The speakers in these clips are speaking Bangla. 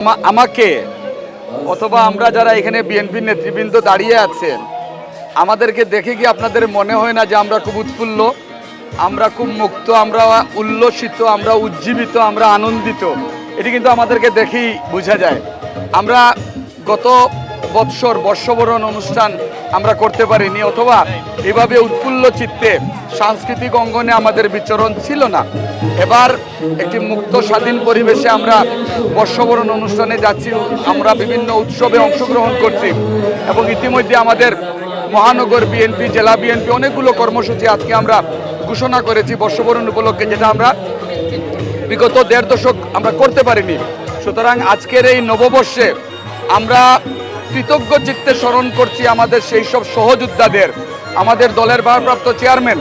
আমা- আমাকে, অথবা আমরা যারা এখানে বিএনপির নেতৃবৃন্দ দাঁড়িয়ে আছেন, আমাদেরকে দেখে কি আপনাদের মনে হয় না যে আমরা খুব উৎফুল্ল? আমরা খুব মুক্ত, আমরা উল্লসিত, আমরা উজ্জীবিত, আমরা আনন্দিত। এটি কিন্তু আমাদেরকে দেখেই বোঝা যায়। আমরা গত বৎসর বর্ষবরণ অনুষ্ঠান আমরা করতে পারিনি, অথবা এভাবে উৎফুল্ল চিত্তে সাংস্কৃতিক অঙ্গনে আমাদের বিচরণ ছিল না। এবার একটি মুক্ত স্বাধীন পরিবেশে আমরা বর্ষবরণ অনুষ্ঠানে যাচ্ছি, আমরা বিভিন্ন উৎসবে অংশগ্রহণ করছি এবং ইতিমধ্যে আমাদের মহানগর বিএনপি, জেলা বিএনপি অনেকগুলো কর্মসূচি আজকে আমরা ঘোষণা করেছি বর্ষবরণ উপলক্ষে, যেটা আমরা বিগত দেড় দশক আমরা করতে পারিনি। সুতরাং আজকের এই নববর্ষে আমরা কৃতজ্ঞ চিত্তে স্মরণ করছি আমাদের সেই সব সহযোদ্ধাদের, আমাদের দলের ভারপ্রাপ্ত চেয়ারম্যান,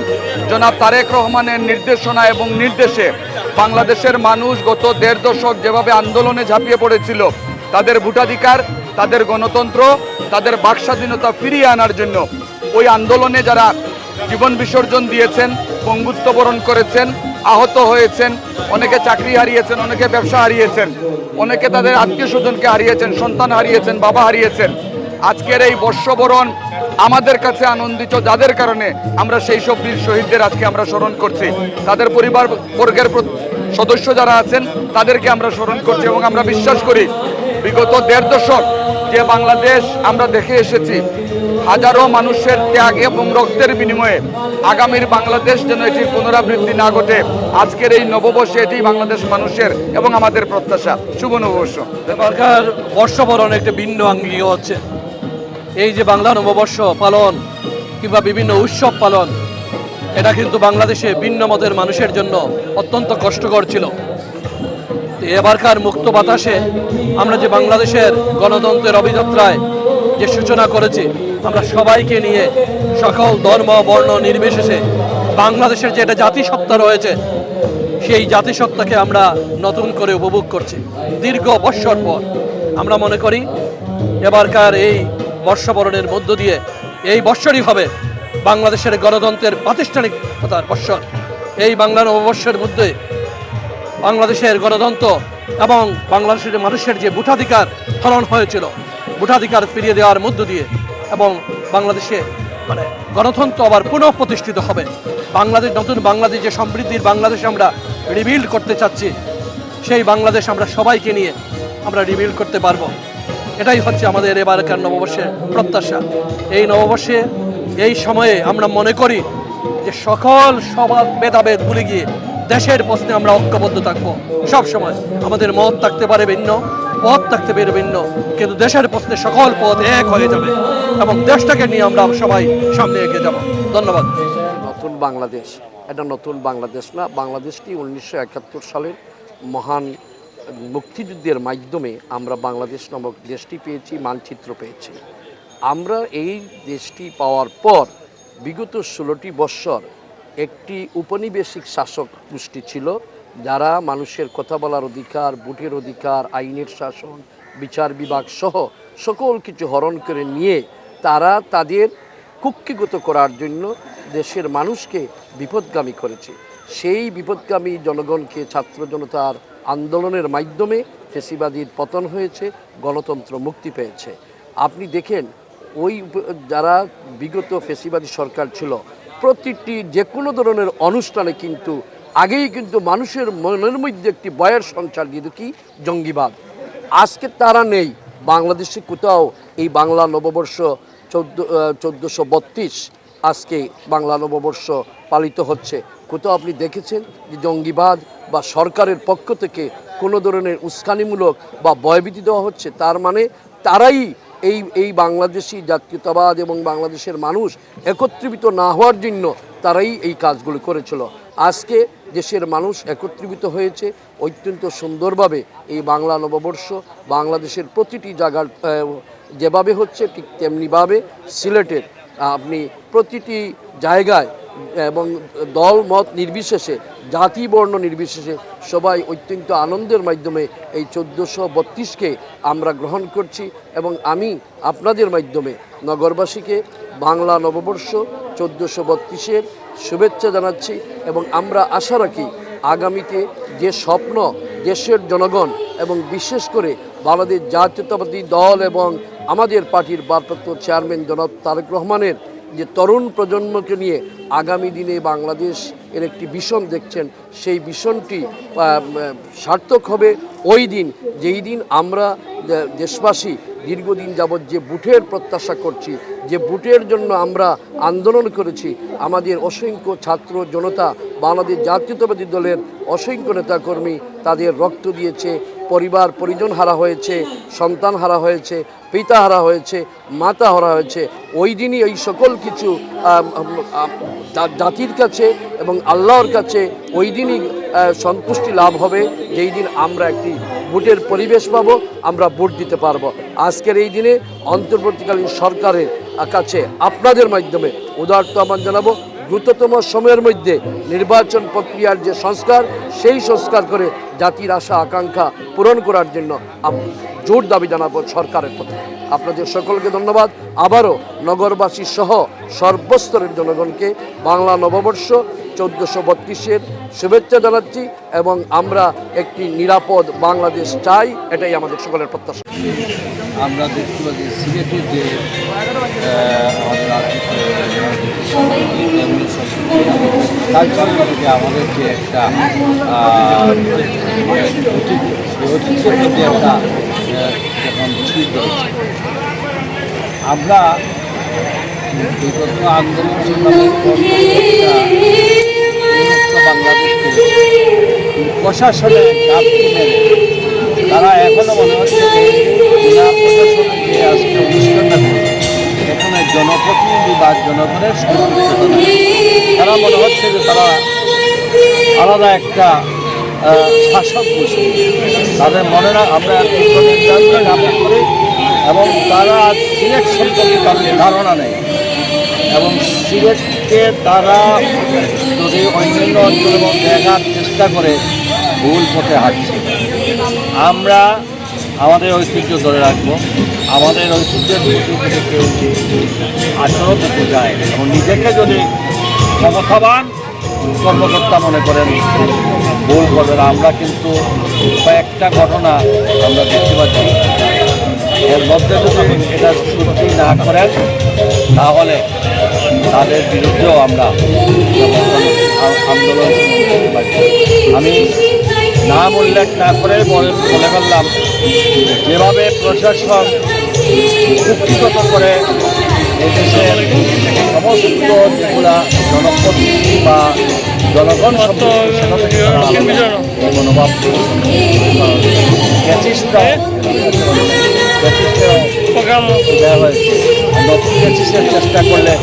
জনাব তারেক রহমানের নির্দেশনা এবং নির্দেশে বাংলাদেশের মানুষ গত দেড় দশক যেভাবে আন্দোলনে ঝাঁপিয়ে পড়েছিল, তাদের ভোটাধিকার, তাদের গণতন্ত্র, তাদের বাকস্বাধীনতা ফিরিয়ে আনার জন্য ওই আন্দোলনে যারা জীবন বিসর্জন দিয়েছেন, পঙ্গুত্ব বরণ করেছেন আহত হয়েছেন, অনেকে চাকরি হারিয়েছেন, অনেকে ব্যবসা হারিয়েছেন, অনেকে তাদের আত্মীয় স্বজনকে হারিয়েছেন, সন্তান হারিয়েছেন, বাবা হারিয়েছেন। আজকের এই বর্ষবরণ আমাদের কাছে আনন্দিত, যাদের কারণে আমরা সেই সব বীর শহীদদের আজকে আমরা স্মরণ করছি। তাদের পরিবার বর্গের সদস্য যারা আছেন, তাদেরকে আমরা স্মরণ করছি এবং আমরা বিশ্বাস করি, বিগত দেড় দশক যে বাংলাদেশ আমরা দেখে এসেছি, হাজারো মানুষের ত্যাগ এবং রক্তের বিনিময়ে আগামীর বাংলাদেশ যেন এটির পুনরাবৃত্তি না ঘটে। আজকের এই নববর্ষে এটি বাংলাদেশ মানুষের এবং আমাদের প্রত্যাশা। শুভ নববর্ষ। এবারকার বর্ষবরণ একটি ভিন্ন আঙ্গিক হচ্ছে। এই যে বাংলা নববর্ষ পালন কিংবা বিভিন্ন উৎসব পালন, এটা কিন্তু বাংলাদেশে ভিন্ন মতের মানুষের জন্য অত্যন্ত কষ্টকর ছিল। এবারকার মুক্ত বাতাসে আমরা যে বাংলাদেশের গণতন্ত্রের অভিযাত্রায় যে সূচনা করেছি, আমরা সবাইকে নিয়ে সকল ধর্ম, বর্ণ, নির্বিশেষে বাংলাদেশের যে একটা জাতিসত্তা রয়েছে, সেই জাতিসত্তাকে আমরা নতুন করে উপভোগ করছি। দীর্ঘ বৎসর পর আমরা মনে করি, এবারকার এই বর্ষবরণের মধ্য দিয়ে এই বৎসরই হবে বাংলাদেশের গণতন্ত্রের প্রাতিষ্ঠানিকতার বৎসর। এই বাংলা নববর্ষের মধ্যে বাংলাদেশের গণতন্ত্র এবং বাংলাদেশের মানুষের যে ভোটাধিকার হরণ হয়েছিল, ভোটাধিকার ফিরিয়ে দেওয়ার মধ্য দিয়ে এবং বাংলাদেশে মানে গণতন্ত্র আবার পুনঃ প্রতিষ্ঠিত হবে। বাংলাদেশ, নতুন বাংলাদেশ যে সমৃদ্ধির বাংলাদেশ আমরা রিবিল্ড করতে চাচ্ছি, সেই বাংলাদেশ আমরা সবাইকে নিয়ে আমরা রিবিল্ড করতে পারব। এটাই হচ্ছে আমাদের এবারকার নববর্ষের প্রত্যাশা। এই নববর্ষে, এই সময়ে আমরা মনে করি যে সকল সবার ভেদাভেদ ভুলে গিয়ে দেশের প্রশ্নে আমরা ঐক্যবদ্ধ থাকব। সব সময় আমাদের মত থাকতে পারে ভিন্ন, পথ থাকতে পারে ভিন্ন, কিন্তু দেশের প্রশ্নে সকল পথ এক হয়ে যাবে এবং দেশটাকে নিয়ে আমরা সবাই সামনে এগিয়ে যাব। ধন্যবাদ। নতুন বাংলাদেশ, এটা নতুন বাংলাদেশ না, বাংলাদেশটি উনিশশো একাত্তর সালের মহান মুক্তিযুদ্ধের মাধ্যমে আমরা বাংলাদেশ নামক দেশটি পেয়েছি, মানচিত্র পেয়েছি। আমরা এই দেশটি পাওয়ার পর বিগত ষোলোটি বৎসর একটি উপনিবেশিক শাসক গোষ্ঠী ছিল, যারা মানুষের কথা বলার অধিকার, ভোটের অধিকার, আইনের শাসন, বিচার বিভাগ সহ সকল কিছু হরণ করে নিয়ে তারা তাদের কুক্ষিগত করার জন্য দেশের মানুষকে বিপদগামী করেছে। সেই বিপদগামী জনগণকে ছাত্র জনতার আন্দোলনের মাধ্যমে ফেসিবাদীর পতন হয়েছে, গণতন্ত্র মুক্তি পেয়েছে। আপনি দেখেন, ওই যারা বিগত ফেসিবাদী সরকার ছিল প্রতিটি যে কোনো ধরনের অনুষ্ঠানে কিন্তু আগেই কিন্তু মানুষের মনের মধ্যে একটি বয়ের সঞ্চার দিয়ে কি? জঙ্গিবাদ। আজকে তারা নেই। বাংলাদেশে কোথাও এই বাংলা নববর্ষ চোদ্দ চোদ্দোশো বত্রিশ আজকে বাংলা নববর্ষ পালিত হচ্ছে। কোথাও আপনি দেখেছেন যে জঙ্গিবাদ বা সরকারের পক্ষ থেকে কোনো ধরনের উস্কানিমূলক বা ভয়ভীতি দেওয়া হচ্ছে? তার মানে তারাই এই এই বাংলাদেশি জাতীয়তাবাদ এবং বাংলাদেশের মানুষ একত্রিত না হওয়ার জন্য তারাই এই কাজগুলো করেছিল। আজকে দেশের মানুষ একত্রিত হয়েছে অত্যন্ত সুন্দরভাবে এই বাংলা নববর্ষ, বাংলাদেশের প্রতিটি জায়গার যেভাবে হচ্ছে ঠিক তেমনিভাবে সিলেটের, আপনি প্রতিটি জায়গায় এবং দল, মত নির্বিশেষে, জাতি বর্ণ নির্বিশেষে সবাই অত্যন্ত আনন্দের মাধ্যমে এই চোদ্দোশো বত্রিশকে আমরা গ্রহণ করছি এবং আমি আপনাদের মাধ্যমে নগরবাসীকে বাংলা নববর্ষ চোদ্দোশো বত্রিশের শুভেচ্ছা জানাচ্ছি এবং আমরা আশা রাখি আগামীতে যে স্বপ্ন দেশের জনগণ এবং বিশেষ করে বাংলাদেশ জাতীয়তাবাদী দল এবং আমাদের পার্টির ভারপ্রাপ্ত চেয়ারম্যান জনাব তারেক রহমানের যে তরুণ প্রজন্মকে নিয়ে আগামী দিনে বাংলাদেশ এর একটি ভীষণ দেখছেন, সেই ভীষণটি সার্থক হবে ওই দিন, যেই দিন আমরা দেশবাসী দীর্ঘদিন যাবৎ যে বুটের প্রত্যাশা করছি, যে বুটের জন্য আমরা আন্দোলন করেছি, আমাদের অসংখ্য ছাত্র জনতা, বাংলাদেশ জাতীয়তাবাদী দলের অসংখ্য নেতাকর্মী তাদের রক্ত দিয়েছে। পরিবার, পরিজন হারা হয়েছে, সন্তান হারা হয়েছে, পিতা হারা হয়েছে, মাতা হারা হয়েছে, ওই দিনই এই সকল কিছু জাতির কাছে এবং আল্লাহর কাছে ওই দিনই সন্তুষ্টি লাভ হবে, যেই দিন আমরা একটি ভোটের পরিবেশ পাবো, আমরা ভোট দিতে পারব। আজকের এই দিনে অন্তর্বর্তীকালীন সরকারের কাছে আপনাদের মাধ্যমে উদারত আহ্বান জানাব। দ্রুততম সময়ের মধ্যে নির্বাচন প্রক্রিয়ার যে সংস্কার, সেই সংস্কার করে জাতির আশা, আকাঙ্ক্ষা পূরণ করার জন্য জোর দাবি জানাব সরকারের প্রতি। আপনাদের সকলকে ধন্যবাদ। আবারও নগরবাসী সহ সর্বস্তরের জনগণকে বাংলা নববর্ষ চোদ্দোশো বত্রিশের শুভেচ্ছা জানাচ্ছি এবং আমরা একটি নিরাপদ বাংলাদেশ চাই, এটাই আমাদের সকলের প্রত্যাশা। আমরা দেখতে পাচ্ছি সিলেটের যে কালচারের দিকে আমাদের যে একটা ঐতিহ্যের মধ্যে একটা আহ, ছিল আমরা বিগত আন্দোলন উন্মুক্ত প্রশাসনের ঘাটতি তারা এখনও মনে হচ্ছে যে প্রশাসনের যে আজকে অনুষ্ঠানটা এখানে জনপ্রতিনিধি বা জনগণের তারা মনে হচ্ছে যে তারা আলাদা একটা শাসক বসে তাদের মনে না আমরা করি। এবং তারা সিলেট সম্পর্কে তাদের ধারণা নেই। এবং সিলেটকে তারা যদি অন্যান্য অঞ্চলের মধ্যে দেখার চেষ্টা করে, ভুল পথে হাঁটছে। আমরা আমাদের ঐতিহ্য ধরে রাখব। আমাদের ঐতিহ্যের কেউ আচরণ দিতে যায় এবং নিজেকে যদি ক্ষমতাবান কর্মকর্তা মনে করেন, ভুল করবে না, আমরা কিন্তু কয়েকটা ঘটনা আমরা দেখতে পাচ্ছি। এর মধ্যে যদি এটা সত্যি না করেন, তাহলে তাদের বিরুদ্ধেও আমরা আন্দোলন আমি নাম উল্লেখ না করে বলে ফেললাম। যেভাবে প্রশাসন কুক্ষিগত করে এদেশের সমস্ত যেগুলা জনপ্রতিনিধি বা জনগণ মনোভাব চেষ্টা করলে